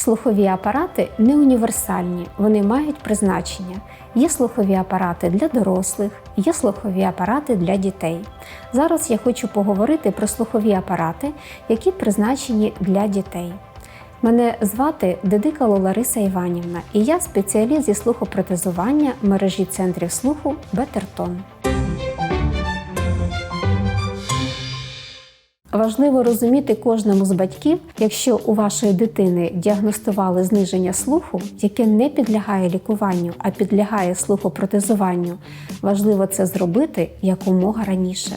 Слухові апарати не універсальні, вони мають призначення. Є слухові апарати для дорослих, є слухові апарати для дітей. Зараз я хочу поговорити про слухові апарати, які призначені для дітей. Мене звати Дедикало Лариса Іванівна, і я спеціаліст зі слухопротезування мережі центрів слуху Бетертон. Важливо розуміти кожному з батьків, якщо у вашої дитини діагностували зниження слуху, яке не підлягає лікуванню, а підлягає слухопротезуванню, важливо це зробити якомога раніше.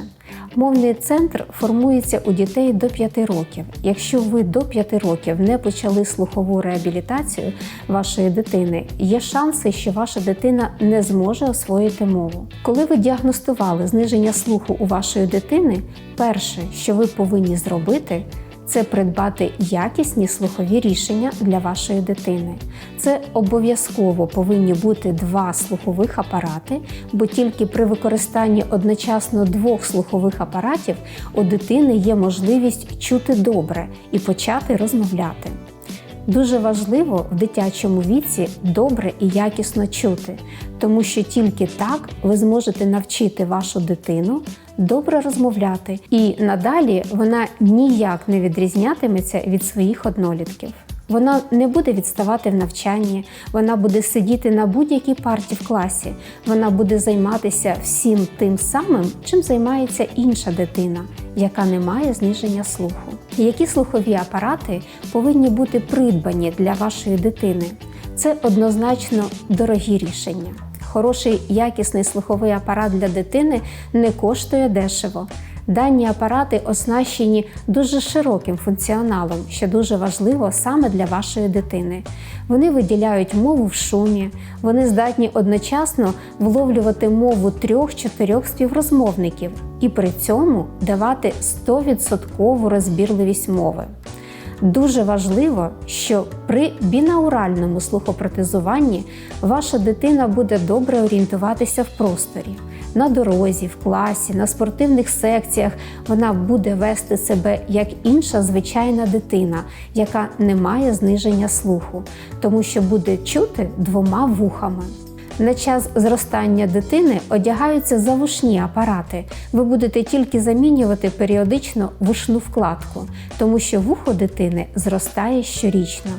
Мовний центр формується у дітей до 5 років. Якщо ви до 5 років не почали слухову реабілітацію вашої дитини, є шанси, що ваша дитина не зможе освоїти мову. Коли ви діагностували зниження слуху у вашої дитини, перше, що ви повинні зробити, це придбати якісні слухові рішення для вашої дитини. Це обов'язково повинні бути два слухових апарати, бо тільки при використанні одночасно двох слухових апаратів у дитини є можливість чути добре і почати розмовляти. Дуже важливо в дитячому віці добре і якісно чути, тому що тільки так ви зможете навчити вашу дитину добре розмовляти, і надалі вона ніяк не відрізнятиметься від своїх однолітків. Вона не буде відставати в навчанні, вона буде сидіти на будь-якій парті в класі, вона буде займатися всім тим самим, чим займається інша дитина, яка не має зниження слуху. Які слухові апарати повинні бути придбані для вашої дитини? Це однозначно дорогі рішення. Хороший якісний слуховий апарат для дитини не коштує дешево. Дані апарати оснащені дуже широким функціоналом, що дуже важливо саме для вашої дитини. Вони виділяють мову в шумі, вони здатні одночасно вловлювати мову трьох-чотирьох співрозмовників і при цьому давати 100% розбірливість мови. Дуже важливо, що при бінауральному слухопротезуванні ваша дитина буде добре орієнтуватися в просторі. На дорозі, в класі, на спортивних секціях вона буде вести себе як інша звичайна дитина, яка не має зниження слуху, тому що буде чути двома вухами. На час зростання дитини одягаються завушні апарати. Ви будете тільки замінювати періодично вушну вкладку, тому що вухо дитини зростає щорічно.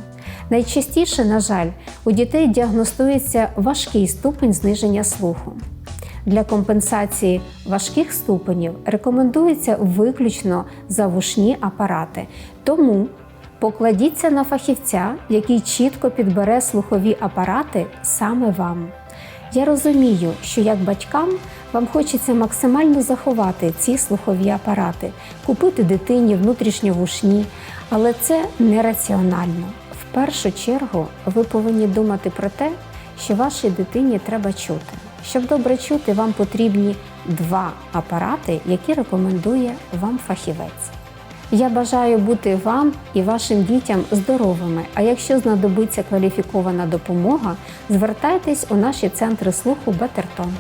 Найчастіше, на жаль, у дітей діагностується важкий ступень зниження слуху. Для компенсації важких ступенів рекомендується виключно завушні апарати. Тому покладіться на фахівця, який чітко підбере слухові апарати саме вам. Я розумію, що як батькам вам хочеться максимально заховати ці слухові апарати, купити дитині внутрішньовушні, але це нераціонально. В першу чергу ви повинні думати про те, що вашій дитині треба чути. Щоб добре чути, вам потрібні два апарати, які рекомендує вам фахівець. Я бажаю бути вам і вашим дітям здоровими. А якщо знадобиться кваліфікована допомога, звертайтесь у наші центри слуху Бетертон.